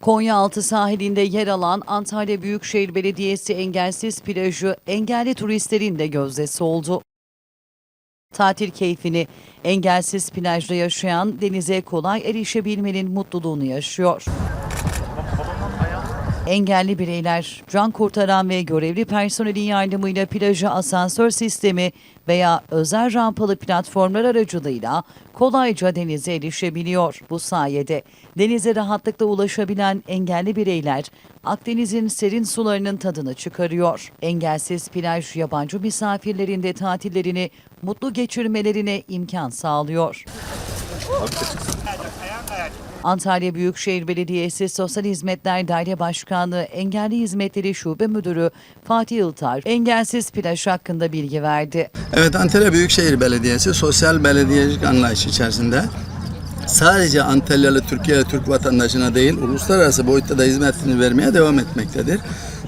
Konyaaltı sahilinde yer alan Antalya Büyükşehir Belediyesi engelsiz plajı engelli turistlerin de gözdesi oldu. Tatil keyfini engelsiz plajda yaşayan denize kolay erişebilmenin mutluluğunu yaşıyor. Engelli bireyler can kurtaran ve görevli personelin yardımıyla plaja asansör sistemi veya özel rampalı platformlar aracılığıyla kolayca denize erişebiliyor. Bu sayede denize rahatlıkla ulaşabilen engelli bireyler Akdeniz'in serin sularının tadını çıkarıyor. Engelsiz plaj yabancı misafirlerin de tatillerini mutlu geçirmelerine imkan sağlıyor. Antalya Büyükşehir Belediyesi Sosyal Hizmetler Daire Başkanlığı Engelli Hizmetleri Şube Müdürü Fatih Iltar, engelsiz plaj hakkında bilgi verdi. Evet Antalya Büyükşehir Belediyesi sosyal belediyecilik anlayışı içerisinde sadece Antalyalı Türkiye Türk vatandaşına değil uluslararası boyutta da hizmetini vermeye devam etmektedir.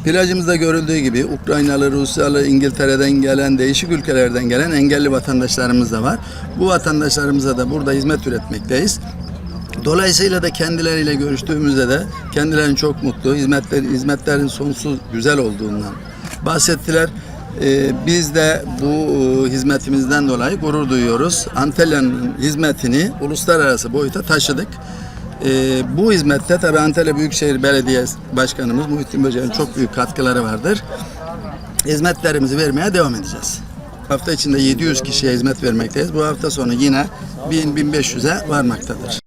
Plajımızda görüldüğü gibi Ukraynalı, Rusyalı, İngiltere'den gelen, değişik ülkelerden gelen engelli vatandaşlarımız da var. Bu vatandaşlarımıza da burada hizmet üretmekteyiz. Dolayısıyla da kendileriyle görüştüğümüzde de kendilerini çok mutlu, hizmetler, hizmetlerin sonsuz güzel olduğundan bahsettiler. Ee, biz de bu e, hizmetimizden dolayı gurur duyuyoruz. Antalya'nın hizmetini uluslararası boyuta taşıdık. Ee, bu hizmette tabii Antalya Büyükşehir Belediye Başkanımız Muhittin Böceğin çok büyük katkıları vardır. Hizmetlerimizi vermeye devam edeceğiz. Hafta içinde 700 kişiye hizmet vermekteyiz. Bu hafta sonu yine 1000-1500'e varmaktadır.